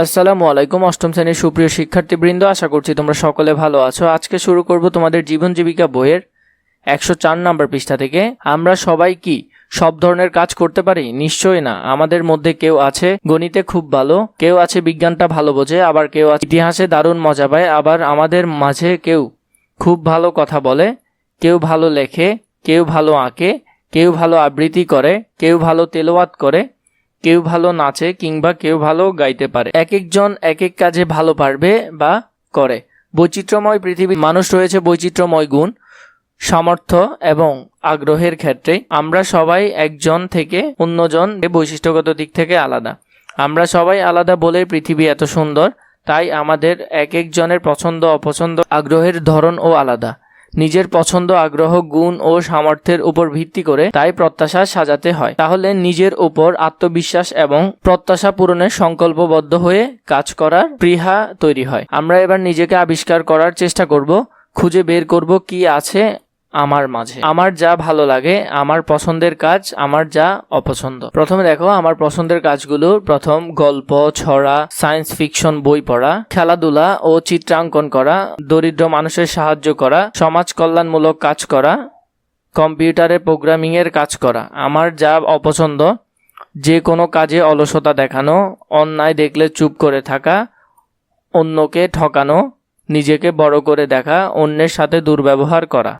আসসালামু আলাইকুম, অষ্টম শ্রেণির সুপ্রিয় শিক্ষার্থীবৃন্দ, আশা করছি তোমরা সকলে ভালো আছো। আজকে শুরু করব তোমাদের জীবন জীবিকা বইয়ের একশো চার নম্বর পৃষ্ঠা থেকে। আমরা সবাই কি সব ধরনের কাজ করতে পারি? নিশ্চয়ই না। আমাদের মধ্যে কেউ আছে গণিতে খুব ভালো, কেউ আছে বিজ্ঞানটা ভালো বোঝে, আবার কেউ আছে ইতিহাসে দারুণ মজা পায়, আবার আমাদের মাঝে কেউ খুব ভালো কথা বলে, কেউ ভালো লেখে, কেউ ভালো আঁকে, কেউ ভালো আবৃত্তি করে, কেউ ভালো তেলাওয়াত করে কেউ ভালো নাচে কিংবা কেউ ভালো গাইতে পারে। এক একজন এক এক কাজে ভালো পারবে বা করে। বৈচিত্র্যময় পৃথিবী মানুষ রয়েছে বৈচিত্র্যময় গুণ, সামর্থ্য এবং আগ্রহের ক্ষেত্রে। আমরা সবাই একজন থেকে অন্যজন বৈশিষ্ট্যগত দিক থেকে আলাদা। আমরা সবাই আলাদা বলে পৃথিবী এত সুন্দর, তাই আমাদের এক একজনের পছন্দ অপছন্দ আগ্রহের ধরনও আলাদা। নিজের পছন্দ, আগ্রহ, গুণ ও সামর্থ্যের উপর ভিত্তি করে তাই প্রত্যাশা সাজাতে হয়। তাহলে নিজের উপর আত্মবিশ্বাস এবং প্রত্যাশা পূরণের সংকল্পবদ্ধ হয়ে কাজ করার প্রিহা তৈরি হয়। আমরা এবার নিজেকে আবিষ্কার করার চেষ্টা করব, খুঁজে বের করব কি আছে আমার মাঝে। আমার যা ভালো লাগে, আমার পছন্দের কাজ, আমার যা অপছন্দ। প্রথমে দেখো, আমার পছন্দের কাজগুলো, প্রথম গল্প, ছড়া সায়েন্স ফিকশন বই পড়া, খেলাধুলা ও চিত্রাঙ্কন করা, দরিদ্র মানুষের সাহায্য করা, সমাজ কল্যাণমূলক কাজ করা, কম্পিউটারে প্রোগ্রামিং এর কাজ করা। আমার যা অপছন্দ, যে কোনো কাজে অলসতা দেখানো, অন্যায় দেখলে চুপ করে থাকা, অন্যকে ঠকানো, নিজেকে বড় করে দেখা, অন্যের সাথে দুর্ব্যবহার করা।